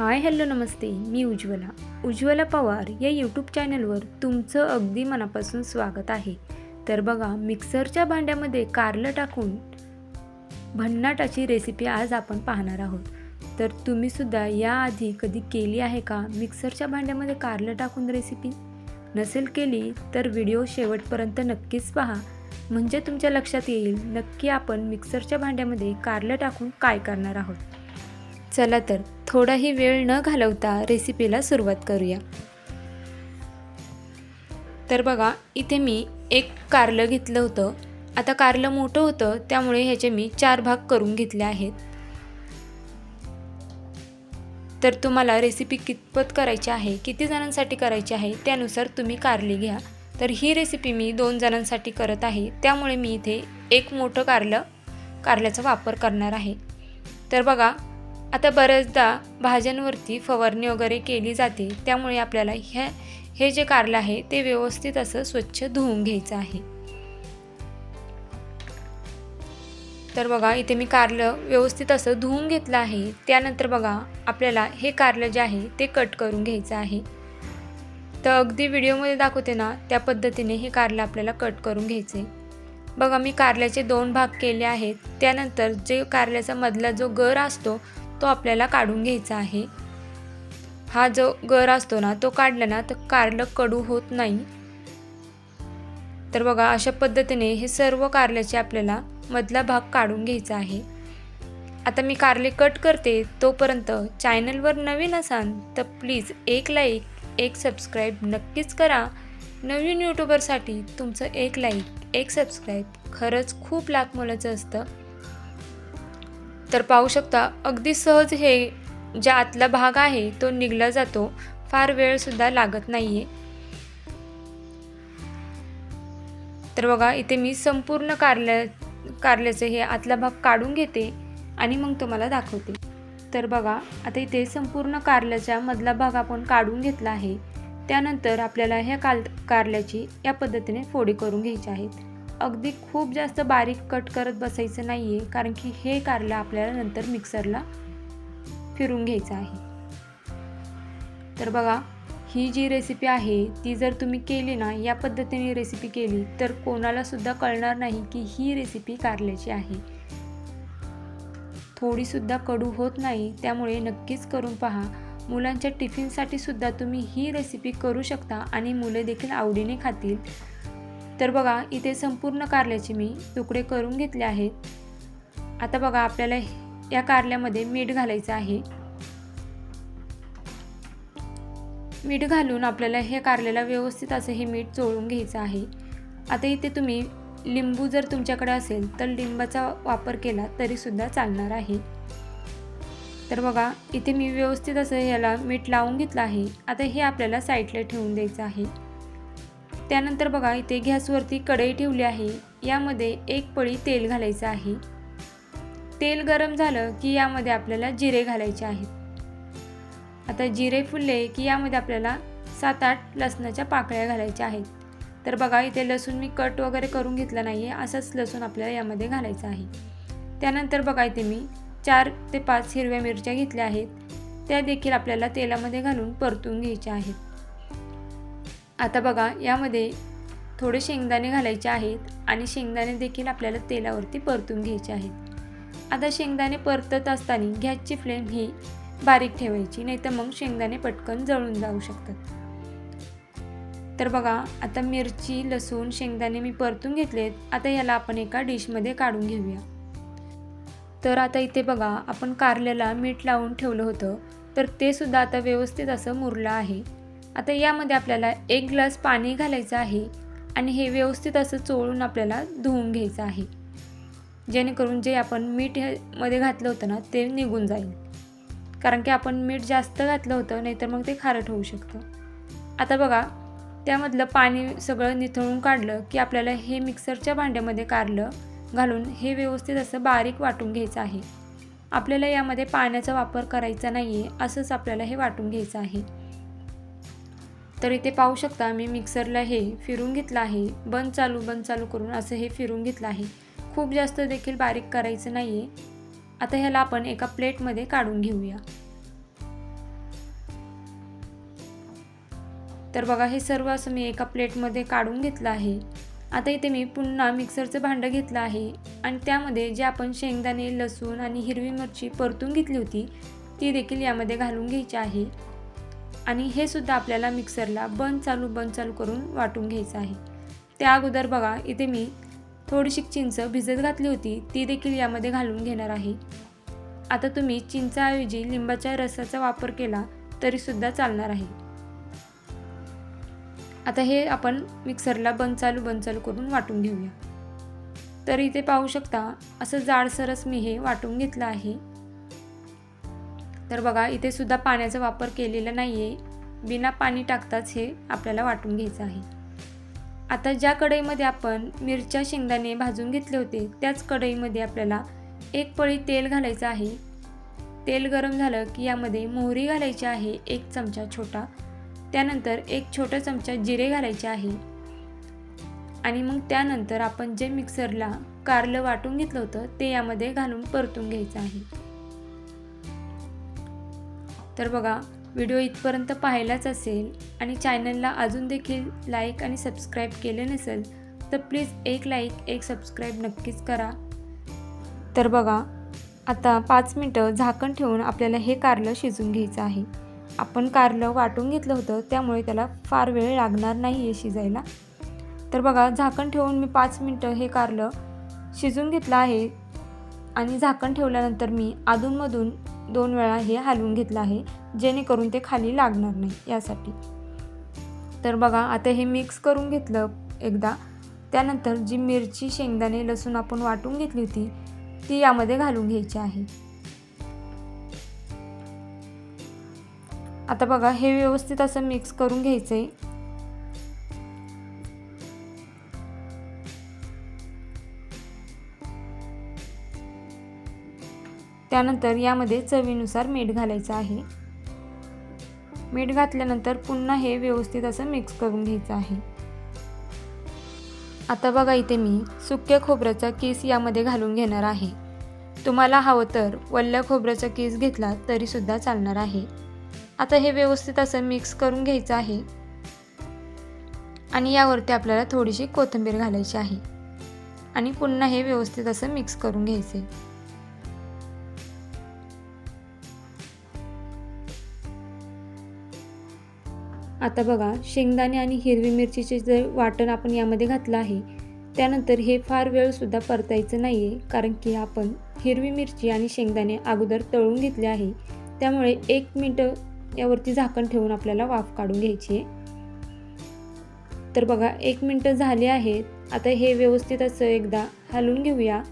हाय hello नमस्ते. मी उज्ज्वला. उज्ज्वला पवार या यूट्यूब चॅनलवर तुमचं अगदी मनापासून स्वागत आहे. तर बघा मिक्सरच्या भांड्यामध्ये कारलं टाकून भन्नाटाची रेसिपी आज आपण पाहणार आहोत. तर तुम्हीसुद्धा याआधी कधी केली आहे का मिक्सरच्या भांड्यामध्ये कारलं टाकून रेसिपी नसेल केली तर व्हिडिओ शेवटपर्यंत नक्कीच पहा. म्हणजे तुमच्या लक्षात येईल नक्की आपण मिक्सरच्या भांड्यामध्ये कारलं टाकून काय करणार आहोत. चला तर थोडाही वेळ न घालवता रेसिपीला सुरुवात करूया. तर बघा इथे मी एक कारलं घेतलं होतं. आता कारलं मोठं होतं त्यामुळे ह्याचे मी चार भाग करून घेतले आहेत. तर तुम्हाला रेसिपी कितपत करायची आहे किती जणांसाठी करायची आहे त्यानुसार तुम्ही कारली घ्या. तर ही रेसिपी मी दोन जणांसाठी करत आहे त्यामुळे मी इथे एक मोठं कारलं कारल्याचा वापर करणार आहे. तर बघा आता बऱ्याचदा भाज्यांवरती फवारणी वगैरे केली जाते त्यामुळे आपल्याला ह्या हे जे कारलं आहे ते व्यवस्थित असं स्वच्छ धुवून घ्यायचं आहे. तर बघा इथे मी कारलं व्यवस्थित असं धुवून घेतलं आहे. त्यानंतर बघा आपल्याला हे कारलं जे आहे ते कट करून घ्यायचं आहे. तर अगदी व्हिडिओमध्ये दाखवते ना त्या पद्धतीने हे कारलं आपल्याला कट करून घ्यायचे बघा मी कारल्याचे दोन भाग केले आहेत. त्यानंतर जे कारल्याचा मधला जो गर असतो तो आपल्याला काढून घ्यायचा आहे. हा जो गर असतो ना तो काढला ना तर कारलं कडू होत नाही. तर बघा अशा पद्धतीने हे सर्व कारल्याचे आपल्याला मधला भाग काढून घ्यायचा आहे. आता मी कारले कट करते तोपर्यंत चॅनलवर नवीन असाल तर प्लीज एक लाईक एक सबस्क्राईब नक्कीच करा. नवीन यूट्यूबरसाठी तुमचं एक लाईक एक सबस्क्राईब खरंच खूप लाख मोलाचं असतं. तर पाहू शकता अगदी सहज हे ज्या आतला भाग आहे तो निघला जातो. फार वेळसुद्धा लागत नाही आहे तर बघा इथे मी संपूर्ण कारल्या कारल्याचे हे आतला भाग काढून घेते आणि मग तुम्हाला दाखवते. तर बघा आता इथे संपूर्ण कारल्याचा मधला भाग आपण काढून घेतला आहे. त्यानंतर आपल्याला ह्या काल कारल्याची या पद्धतीने फोडी करून घ्यायची आहेत. अगदी खूप जास्त बारीक कट करत बसायचं नाही आहे कारण की हे कारलं आपल्याला नंतर मिक्सरला फिरून घ्यायचं आहे. तर बघा ही जी रेसिपी आहे ती जर तुम्ही केली ना या पद्धतीने रेसिपी केली तर कोणालासुद्धा कळणार नाही की ही रेसिपी कारल्याची आहे. थोडीसुद्धा कडू होत नाही त्यामुळे नक्कीच करून पहा. मुलांच्या टिफिनसाठी सुद्धा तुम्ही ही रेसिपी करू शकता आणि मुले देखील आवडीने खातील. तर बघा इथे संपूर्ण कारल्याचे मी तुकडे करून घेतले आहेत. आता बघा आपल्याला या कारल्यामध्ये मीठ घालायचं आहे. मीठ घालून आपल्याला हे कारल्याला व्यवस्थित असं हे मीठ चोळून घ्यायचं आहे. आता इथे तुम्ही लिंबू जर तुमच्याकडे असेल तर लिंबाचा वापर केला तरीसुद्धा चालणार आहे. तर बघा इथे मी व्यवस्थित असं ह्याला मीठ लावून घेतलं आहे. आता हे आपल्याला साईडला ठेवून द्यायचं आहे. त्यानंतर बघा इथे गॅसवरती कढई ठेवली आहे. यामध्ये एक पळी तेल घालायचं आहे. तेल गरम झालं की यामध्ये आपल्याला जिरे घालायचे आहेत. आता जिरे फुलले की यामध्ये आपल्याला सात आठ लसणाच्या पाकळ्या घालायच्या आहेत. तर बघा इथे लसूण मी कट वगैरे करून घेतला नाही आहे असंच लसूण आपल्याला यामध्ये घालायचं आहे. त्यानंतर बघा इथे मी चार ते पाच हिरव्या मिरच्या घेतल्या आहेत. त्या देखील आपल्याला तेलामध्ये घालून परतून घ्यायच्या आहेत. आता बघा यामध्ये थोडे शेंगदाणे घालायचे आहेत आणि शेंगदाणे देखील आपल्याला तेलावरती परतून घ्यायचे आहेत. आता शेंगदाणे परतत असताना गॅसची फ्लेम ही बारीक ठेवायची नाही तर मग शेंगदाणे पटकन जळून जाऊ शकतात. तर बघा आता मिरची लसूण शेंगदाणे मी परतून घेतलेत. आता याला आपण एका डिशमध्ये काढून घेऊया. तर आता इथे बघा आपण कारल्याला मीठ लावून ठेवलं होतं. तर ते सुद्धा आता व्यवस्थित असं मुरलं आहे. आता यामध्ये आपल्याला एक ग्लास पाणी घालायचं आहे आणि हे व्यवस्थित असं चोळून आपल्याला धुवून घ्यायचं आहे. जेणेकरून जे आपण मीठमध्ये घातलं होतं ना ते निघून जाईल. कारण की आपण मीठ जास्त घातलं होतं नाहीतर मग ते खारट होऊ शकतं. आता बघा त्यामधलं पाणी सगळं निथळून काढलं की आपल्याला हे मिक्सरच्या भांड्यामध्ये काढलं घालून हे व्यवस्थित असं बारीक वाटून घ्यायचं आहे. आपल्याला यामध्ये पाण्याचा वापर करायचा नाही आहे असंच आपल्याला हे वाटून घ्यायचं आहे. तर इथे पाहू शकता मी मिक्सरला हे फिरून घेतलं आहे. बंद चालू बंद चालू करून असं हे फिरून घेतलं आहे. खूप जास्त देखील बारीक करायचं नाही आहे आता ह्याला आपण एका प्लेटमध्ये काढून घेऊया. तर बघा हे सर्व असं मी एका प्लेटमध्ये काढून घेतलं आहे. आता इथे मी पुन्हा मिक्सरचं भांडं घेतलं आहे. आणि त्यामध्ये जे आपण शेंगदाणे लसूण आणि हिरवी मिरची परतून घेतली होती ती देखील यामध्ये घालून घ्यायची आहे. आणि हे सुद्धा आपल्याला मिक्सरला बंद चालू बंद चालू करून वाटून घ्यायचं आहे. त्या अगोदर बघा इथे मी थोडीशी चिंच भिजत घातली होती ती देखील यामध्ये घालून घेणार आहे. आता तुम्ही चिंचाऐवजी लिंबाच्या रसाचा वापर केला तरीसुद्धा चालणार आहे. आता हे आपण मिक्सरला बंद चालू बंद चालू करून वाटून घेऊया. तर इथे पाहू शकता असं जाडसरस मी हे वाटून घेतलं आहे. तर बघा इथे सुद्धा पाण्याचा वापर केलेला नाही आहे बिना पाणी टाकताच हे आपल्याला वाटून घ्यायचं आहे. आता ज्या कढईमध्ये आपण मिरच्या शेंगदाणे भाजून घेतले होते त्याच कढईमध्ये आपल्याला एक पळी तेल घालायचं आहे. तेल गरम झालं की यामध्ये मोहरी घालायची आहे एक चमचा छोटा. त्यानंतर एक छोटा चमचा जिरे घालायचे आहे. आणि मग त्यानंतर आपण जे मिक्सरला कारलं वाटून घेतलं होतं ते यामध्ये घालून परतून घ्यायचं आहे. तर बघा व्हिडिओ इथपर्यंत पाहिलाच असेल आणि चॅनलला अजून देखील लाईक आणि सबस्क्राईब केले नसेल तर प्लीज एक लाईक एक सबस्क्राईब नक्कीच करा. तर बघा आता पाच मिनटं झाकण ठेवून आपल्याला हे कारलं शिजून घ्यायचं आहे. आपण कारलं वाटून घेतलं होतं त्यामुळे त्याला फार वेळ लागणार नाही आहे शिजायला. तर बघा झाकण ठेवून मी पाच मिनटं हे कारलं शिजून घेतलं आहे. आणि झाकण ठेवल्यानंतर मी अधूनमधून दोन वेळा हे हलवून घेतलं आहे जेणेकरून ते खाली लागणार नाही यासाठी. तर बघा आता हे मिक्स करून घेतलं एकदा. त्यानंतर जी मिरची शेंगदाणे लसूण आपण वाटून घेतली होती ती यामध्ये घालून घ्यायची आहे. आता बघा हे व्यवस्थित असं मिक्स करून घ्यायचं आहे त्यानंतर यामध्ये चवीनुसार मीठ घालायचं आहे. मीठ घातल्यानंतर पुन्हा हे व्यवस्थित असं मिक्स करून घ्यायचं आहे. आता बघा इथे मी सुक्या खोबऱ्याचा केस यामध्ये घालून घेणार आहे. तुम्हाला हवं तर वल्ल्या खोबऱ्याचा केस घेतला तरीसुद्धा चालणार आहे. आता हे व्यवस्थित असं मिक्स करून घ्यायचं आहे. आणि यावरती आपल्याला थोडीशी कोथिंबीर घालायची आहे. आणि पुन्हा हे व्यवस्थित असं मिक्स करून घ्यायचे. आता बघा शेंगदाणे आणि हिरवी मिरचीचे जे वाटण आपण यामध्ये घातलं आहे त्यानंतर हे फार वेळसुद्धा परतायचं नाही आहे कारण की आपण हिरवी मिरची आणि शेंगदाणे अगोदर तळून घेतले आहे. त्यामुळे एक मिनटं यावरती झाकण ठेवून आपल्याला वाफ काढून घ्यायची आहे. तर बघा एक मिनटं झाले आहेत. आता हे व्यवस्थित असं एकदा हलवून घेऊया.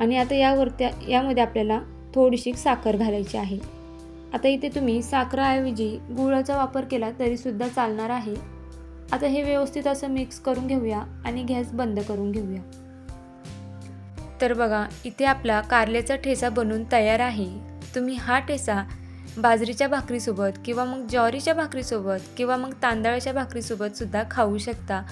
आणि आता यावरती यामध्ये आपल्याला थोडीशी साखर घालायची आहे. आता इथे तुम्ही साखराऐवजी गुळाचा वापर केला तरीसुद्धा चालणार आहे. आता हे व्यवस्थित असं मिक्स करून घेऊया आणि गॅस बंद करून घेऊया. तर बघा इथे आपला कारल्याचा ठेचा बनून तयार आहे. तुम्ही हा ठेचा बाजरीच्या भाकरीसोबत किंवा मग ज्वारीच्या भाकरीसोबत किंवा मग तांदळाच्या भाकरीसोबतसुद्धा खाऊ शकता.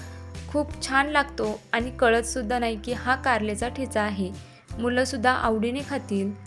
खूप छान लागतो आणि कळतसुद्धा नाही की हा कारल्याचा ठेचा आहे. मुलंसुद्धा आवडीने खातील.